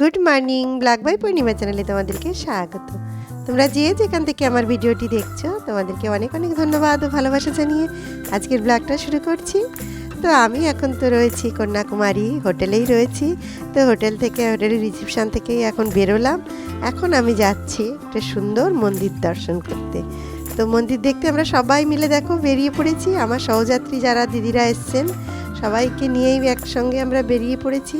Good morning, black by Purnima চ্যানেলে তোমাদেরকে স্বাগত। তোমরা যে যেখান থেকে আমার ভিডিওটি দেখছ, তোমাদেরকে অনেক অনেক ধন্যবাদ ও ভালোবাসা জানিয়ে আজকের ব্লগটা শুরু করছি। তো আমি এখন তো রয়েছি কন্যাকুমারী, হোটেলেই রয়েছি। তো হোটেল থেকে, হোটেলের রিসেপশন থেকেই এখন বেরোলাম। এখন আমি যাচ্ছি একটা সুন্দর মন্দির দর্শন করতে। তো মন্দির দেখতে আমরা সবাই মিলে দেখো বেরিয়ে পড়েছি। আমার সহযাত্রী যারা, দিদিরা এসছেন, সবাইকে নিয়েই একসঙ্গে আমরা বেরিয়ে পড়েছি।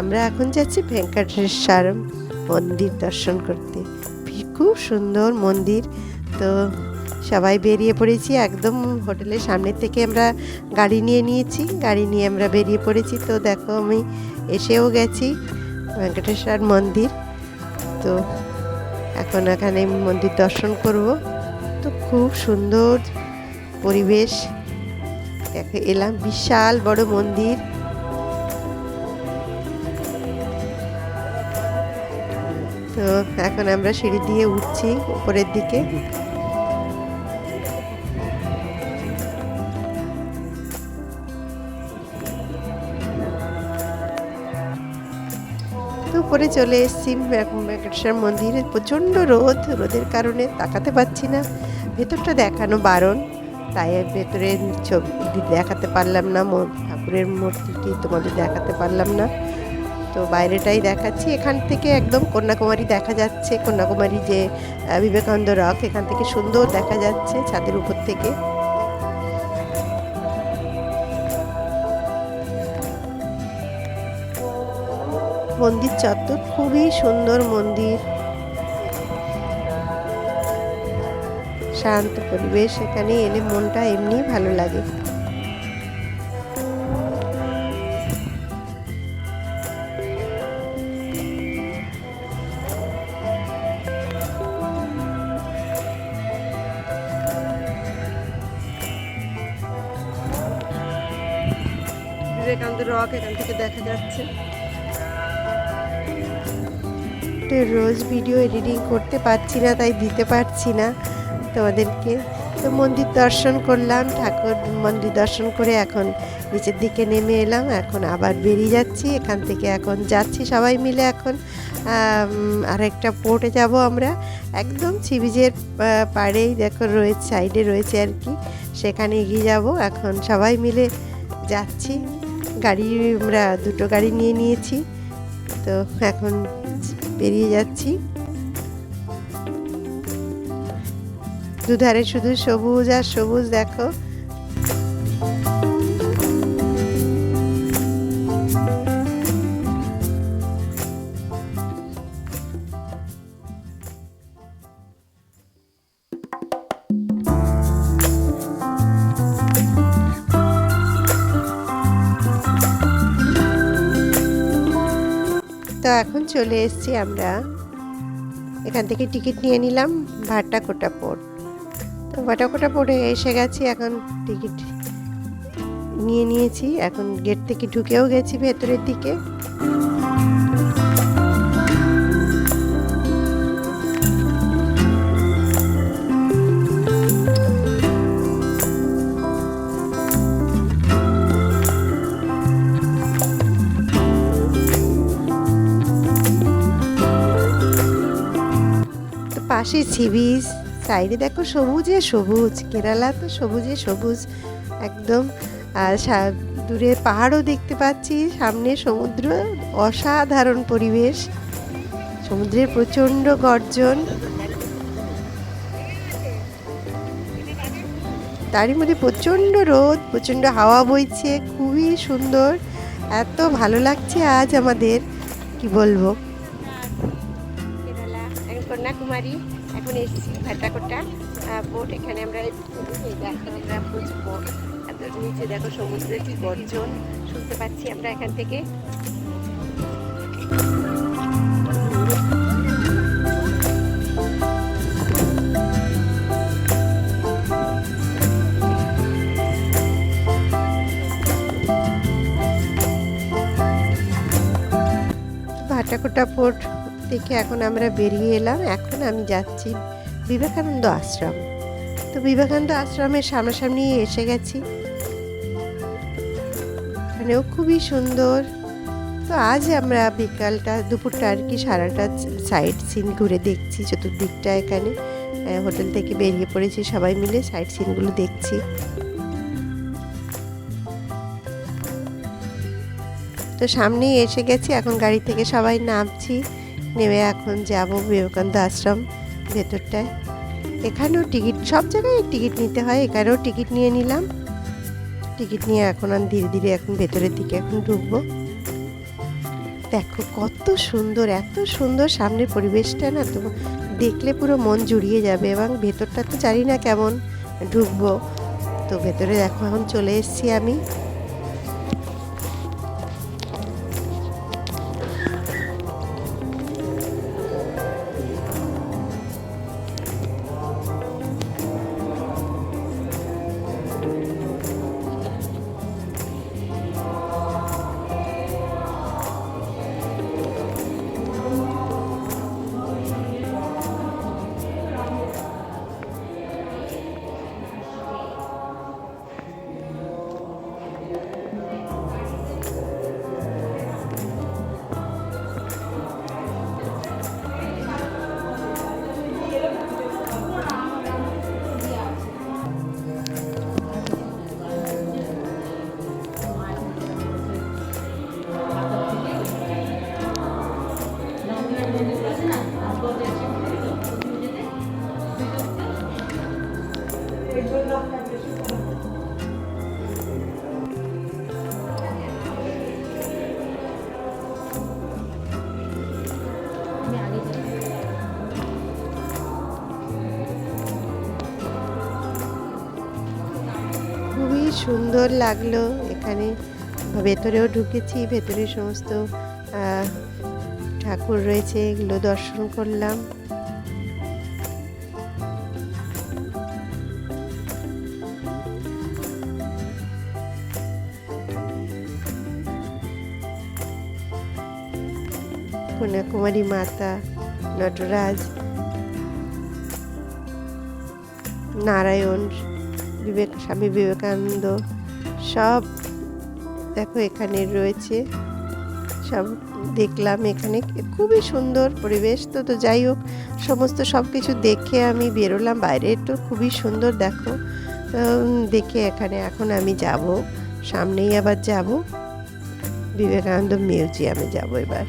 আমরা এখন যাচ্ছি ভেঙ্কটেশ্বর মন্দির দর্শন করতে। খুব সুন্দর মন্দির। তো সবাই বেরিয়ে পড়েছি, একদম হোটেলের সামনের থেকে আমরা গাড়ি নিয়ে নিয়েছি। গাড়ি নিয়ে আমরা বেরিয়ে পড়েছি। তো দেখো আমি এসেও গেছি ভেঙ্কটেশ্বর মন্দির। তো এখন এখানে মন্দির দর্শন করব। তো খুব সুন্দর পরিবেশ। দেখো এলাম, বিশাল বড় মন্দির। তো এখন আমরা সিঁড়ি দিয়ে উঠছি উপরের দিকে। উপরে চলে এসেছি ভেঙ্কটেশ্বর মন্দিরে। প্রচণ্ড রোদ, রোদের কারণে তাকাতে পাচ্ছি না। ভেতরটা দেখানো বারণ, তাই আর ভেতরে ছবি দেখাতে পারলাম না। ঠাকুরের মূর্তিটি তোমাদের দেখাতে পারলাম না। তো বাইরেটাই দেখাচ্ছি। এখান থেকে একদম কন্যাকুমারী দেখা যাচ্ছে। কন্যাকুমারী যে বিবেকানন্দ রক এখান থেকে সুন্দর দেখা যাচ্ছে ছাদের উপর থেকে। মন্দির চত্বর, খুবই সুন্দর মন্দির। শান্ত পরিবেশ, এখানে এলে মনটা এমনি ভালো লাগে। বিবেকানন্দ রক এখান থেকে দেখা যাচ্ছে। রোজ ভিডিও এডিটিং করতে পারছি না, তাই দিতে পারছি না তোমাদেরকে। তো মন্দির দর্শন করলাম, ঠাকুর মন্দির দর্শন করে এখন নিচের দিকে নেমে এলাম, এখন আবার বেরিয়ে যাচ্ছি, এখান থেকে এখন যাচ্ছি সবাই মিলে এখন। আরেকটা পোর্টে যাব আমরা, একদম সি বিচের পাড়েই দেখো রয়েছে সাইডে রয়েছে আর কি, সেখানে এগিয়ে যাব, এখন সবাই মিলে যাচ্ছি। গাড়ি, আমরা দুটো গাড়ি নিয়ে নিয়েছি। তো এখন বেরিয়ে যাচ্ছি। দুধারে শুধু সবুজ আর সবুজ দেখো। এখন চলে এসেছি আমরা। এখান থেকে টিকিট নিয়ে নিলাম ভাটাকোটা পোর্ট। তো ভাটাকোটা পোর্টে এসে গেছি, এখন টিকিট নিয়ে নিয়েছি। এখন গেট থেকে ঢুকেও গেছি ভেতরের দিকে। পাশে সি বিচ সাইডে দেখো সবুজে সবুজ, কেরালা তো সবুজে সবুজ, একদম। আর দূরে পাহাড়ও দেখতে পাচ্ছি, সামনে সমুদ্র, অসাধারণ পরিবেশ। সমুদ্রের প্রচণ্ড গর্জন। তারই মধ্যে প্রচণ্ড রোদ, প্রচণ্ড হাওয়া বইছে, খুবই সুন্দর। এত ভালো লাগছে আজ আমাদের, কি বলব? কন্যাকুমারী। এসেছি ভাটাকোটা বোট এখানে আমরা এই বুঝব। নিচে দেখো সমুদ্রের কি গর্জন, শুনতে পাচ্ছি আমরা এখান থেকে। ভাটাকোটা পোর্ট থেকে এখন আমরা বেরিয়ে এলাম। এখন আমি যাচ্ছি বিবেকানন্দ আশ্রম। তো বিবেকানন্দ আশ্রমের সামনাসামনি এসে গেছি। এখানেও খুবই সুন্দর। তো আজ আমরা বিকালটা, দুপুরটা আর কি সারাটা সাইড সিন ঘুরে দেখছি চতুর্দিকটা এখানে। হোটেল থেকে বেরিয়ে পড়েছি সবাই মিলে সাইড সিনগুলো দেখছি। তো সামনেই এসে গেছি, এখন গাড়ি থেকে সবাই নামছি। নেমে এখন যাব বিবেকানন্দ আশ্রম ভেতরটায়। এখানেও টিকিট, সব জায়গায় টিকিট নিতে হয়, এখানেও টিকিট নিয়ে নিলাম। টিকিট নিয়ে এখন আমি ধীরে ধীরে এখন ভেতরের দিকে এখন ঢুকবো। দেখো কত সুন্দর, এত সুন্দর সামনের পরিবেশটা না, তো দেখলে পুরো মন জুড়িয়ে যাবে এবং ভেতরটা তো জানি না কেমন, ঢুকবো। তো ভেতরে দেখো এখন চলে এসেছি আমি। সুন্দর লাগল। এখানে ভেতরেও ঢুকেছি, ভেতরে সমস্ত ঠাকুর রয়েছে, এগুলো দর্শন করলাম। কন্যাকুমারী মাতা নটরাজ, নারায়ণ বিবেক, স্বামী বিবেকানন্দ সব দেখো এখানে রয়েছে। সব দেখলাম এখানে। খুবই সুন্দর পরিবেশ। তো তো যাই হোক, সমস্ত সব কিছু দেখে আমি বেরোলাম। বাইরে তো খুবই সুন্দর, দেখো। দেখে এখানে এখন আমি যাব। সামনেই আবার যাব। বিবেকানন্দ মিউজিয়ামে যাব এবার।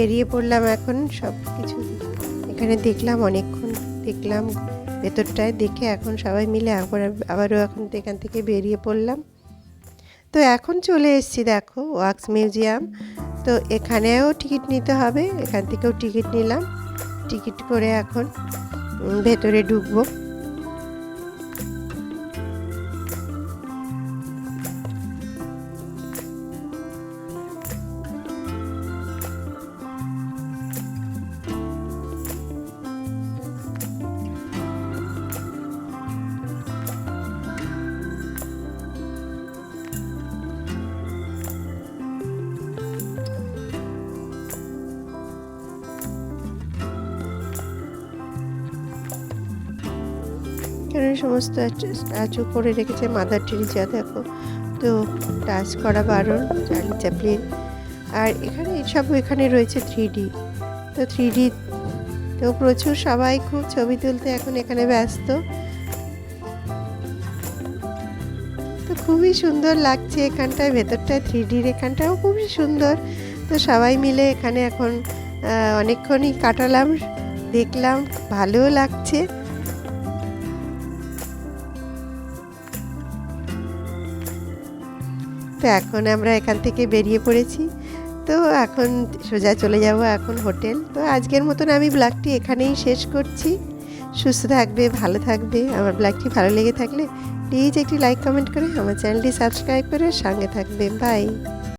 বেরিয়ে পড়লাম এখন সব কিছু এখানে দেখলাম অনেকক্ষণ, দেখলাম ভেতরটায় দেখে এখন সবাই মিলে আবার, আবারও এখন এখান থেকে বেরিয়ে পড়লাম। তো এখন চলে এসেছি দেখো, ওয়াক্স মিউজিয়াম। তো এখানেও টিকিট নিতে হবে, এখান থেকেও টিকিট নিলাম। টিকিট করে এখন ভেতরে ঢুকবো। এখানে সমস্ত স্ট্যাচু করে রেখেছে মাদার টেরিজা, দেখো। তো টাচ করা বারণ চার্লি চ্যাপলিন। আর এখানে সব এখানে রয়েছে থ্রি ডি তো থ্রি ডি তো প্রচুর, সবাই খুব ছবি তুলতে এখন এখানে ব্যস্ত। তো খুবই সুন্দর লাগছে এখানটায়, ভেতরটায় থ্রি ডির এখানটাও খুবই সুন্দর। তো সবাই মিলে এখানে এখন অনেকক্ষণই কাটালাম, দেখলাম, ভালোও লাগছে। তো এখন আমরা এখান থেকে বেরিয়ে পড়েছি। তো এখন সোজা চলে যাব এখন হোটেল। তো আজকের মতন আমি ব্লগটি এখানেই শেষ করছি। সুস্থ থাকবে, ভালো থাকবে। আমার ব্লগটি ভালো লেগে থাকলে প্লিজ একটি লাইক কমেন্ট করে আমার চ্যানেলটি সাবস্ক্রাইব করে সঙ্গে থাকবে। বাই